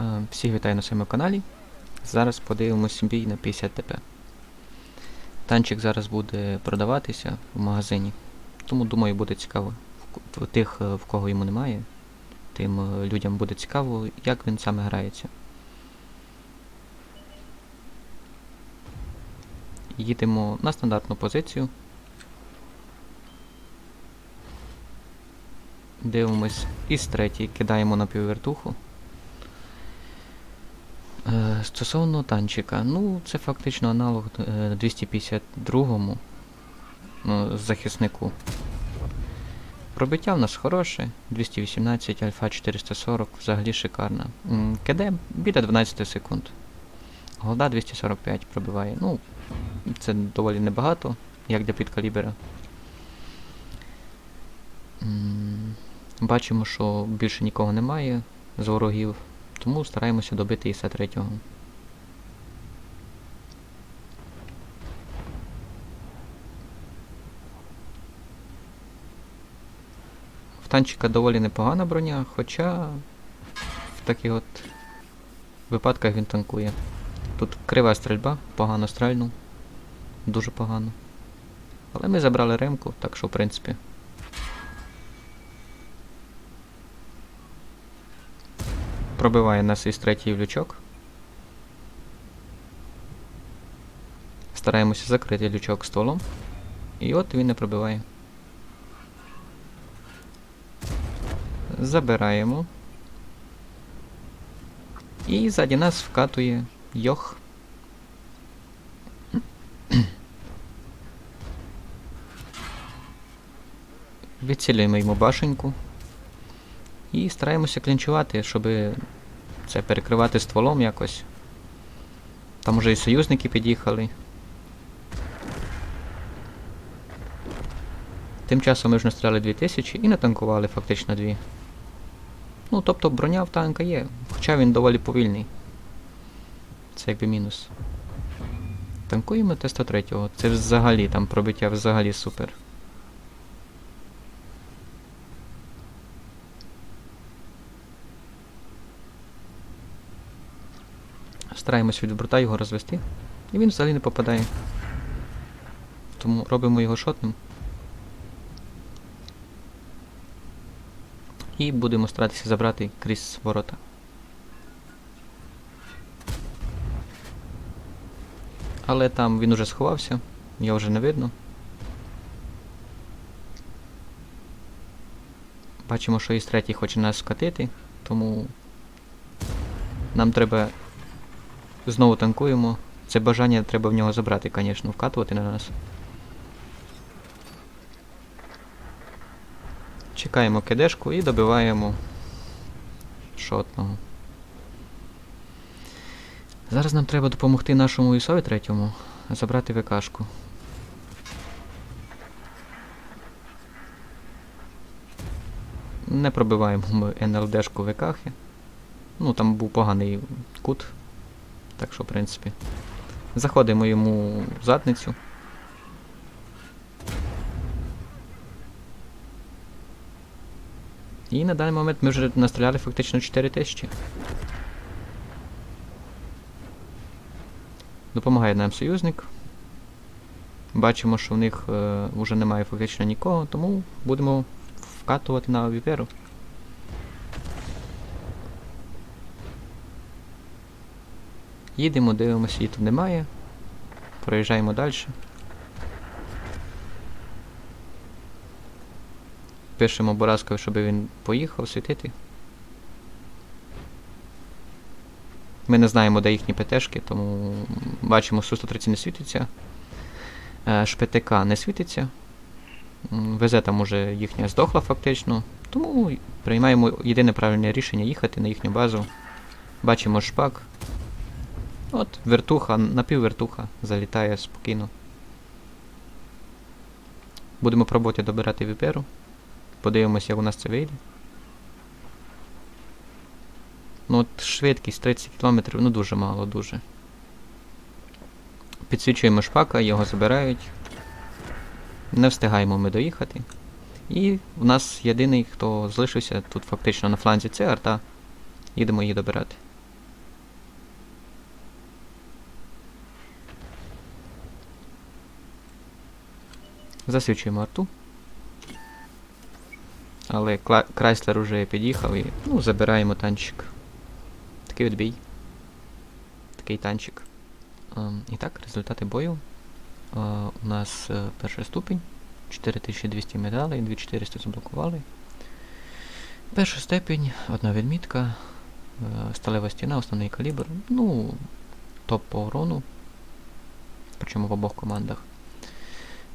Е, Всіх вітаю на своєму каналі. Зараз подивимось бій на 50 ТП. Танчик зараз буде продаватися в магазині. Тому думаю буде цікаво. Тих, е, в кого йому немає, тим е, людям буде цікаво, як він саме грається. Їдемо на стандартну позицію. Дивимось із третій, кидаємо на піввертуху. Е, Стосовно танчика, ну це фактично аналог е, 252-му ну, захиснику. Пробиття в нас хороше, 218, альфа 440, взагалі шикарна. КД біля 12 секунд. Голда 245 пробиває. Ну, це доволі небагато, як для підкалібера. Бачимо, що більше нікого немає з ворогів, тому стараємося добити іса третього. В танчика доволі непогана броня, хоча в таких от випадках він танкує. Тут крива стрільба, погано стрельнув. Дуже погано. Але ми забрали ремку, так що в принципі. Пробиває нас із третій лючок. Стараємося закрити лючок стволом. І от він не пробиває. Забираємо. І ззаді нас вкатує йох. Відцілюємо йому башеньку. І стараємося клінчувати, щоб це перекривати стволом якось. Там уже і союзники під'їхали. Тим часом ми ж настріляли 2000 і натанкували фактично дві. Ну, тобто броня в танка є, хоча він доволі повільний. Це якби мінус. Танкуємо Т-103. Це взагалі там пробиття взагалі супер. Стараємось від борта його розвести. І він взагалі не попадає. Тому робимо його шотним. І будемо старатися забрати крізь ворота. Але там він уже сховався, його вже не видно. Бачимо, що із третій хоче нас вкатити, тому нам треба знову танкуємо. Це бажання треба в нього забрати, звісно, вкатувати на нас. Чекаємо кидешку і добиваємо шотного. Зараз нам треба допомогти нашому ісові третьому забрати ВКшку. Не пробиваємо ми НЛДшку ВКхи. Ну, там був поганий кут. Так що, в принципі. Заходимо йому в задницю. І на даний момент ми вже настріляли фактично 4 тисячі. Допомагає нам союзник. Бачимо, що в них е, вже немає фактично нікого, тому будемо вкатувати на віперу. Їдемо, дивимося, її тут немає. Проїжджаємо далі. Пишемо Боразкові, щоб він поїхав світити. Ми не знаємо, де їхні ПТшки, тому бачимо, Су-130 не світиться. Е, ШПТК не світиться. ВЗ там уже їхня здохла фактично. Тому приймаємо єдине правильне рішення їхати на їхню базу. Бачимо шпак. От, вертуха, напіввертуха залітає спокійно. Будемо пробувати добирати віперу. Подивимося, як у нас це вийде. Ну от швидкість 30 км, ну дуже мало, дуже. Підсвічуємо шпака, його забирають. Не встигаємо ми доїхати. І в нас єдиний, хто залишився тут фактично на фланзі, це арта. Їдемо її добирати. Засвічуємо арту. Але Крайслер уже під'їхав і ну, забираємо танчик. Такий от бій. Такий танчик. Ем, і так, результати бою. Е, у нас е, перший ступінь. 4200 медалей, 2400 заблокували. Перша степінь, одна відмітка, е, сталева стіна, основний калібр. Ну, топ по урону. Причому в обох командах.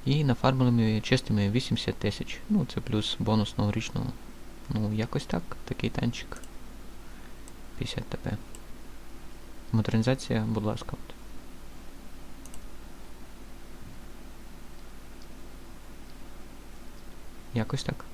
І нафармили ми чистими 80 тисяч. Ну, це плюс бонус новорічного. Ну, якось так, такий танчик. 50 ТП. Модернізація, будь ласка. Якось так.